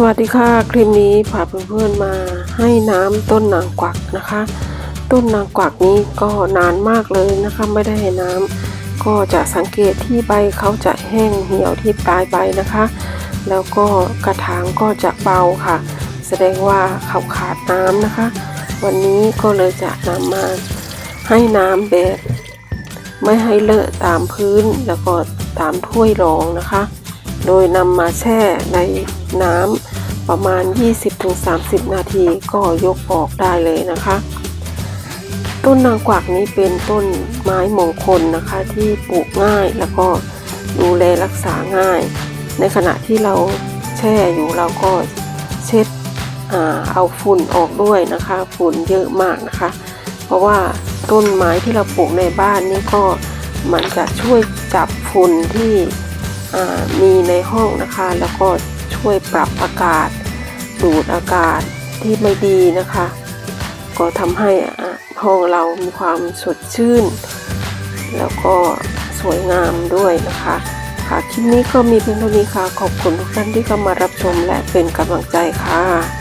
สวัสดีค่ะคลิปนี้พาเพื่อนๆมาให้น้ำต้นนางกวักนะคะ ต้นนางกวักนี้ก็นานมากเลยนะคะไม่ได้ให้น้ำก็จะสังเกตที่ใบเขาจะแห้งเหี่ยวที่ปลายใบนะคะ แล้วก็กระถางก็จะเบาค่ะ แสดงว่าเขาขาดน้ำนะคะ วันนี้ก็เลยจะนำมาให้น้ำแบบ ไม่ให้เลอะตามพื้นแล้วก็ตามถ้วยรองนะคะ โดยนำมาแช่ในน้ำ ประมาณ 20-30 นาทีก็ยกออกได้เลยนะคะ ต้นนางกวักนี้เป็นต้นไม้มงคลนะคะที่ปลูกง่ายแล้วก็ดูแลรักษาง่าย ในขณะที่เราแช่อยู่เราก็เช็ดอเอาฝุ่นออกด้วยนะคะ ฝุ่นเยอะมากนะคะ เพราะว่าต้นไม้ที่เราปลูกในบ้านนี่ก็มันจะช่วยจับฝุ่นที่มีในห้องนะคะ แล้วก็ช่วยปรับอากาศ ดูดอากาศที่ไม่ดีนะคะ ก็ทำให้อาห้องเรามีความสดชื่น แล้วก็สวยงามด้วยนะคะ ค่ะคลิปนี้ก็มีเพียงเท่านี้ค่ะ ขอบคุณทุกท่านที่เข้ามารับชมและเป็นกำลังใจค่ะ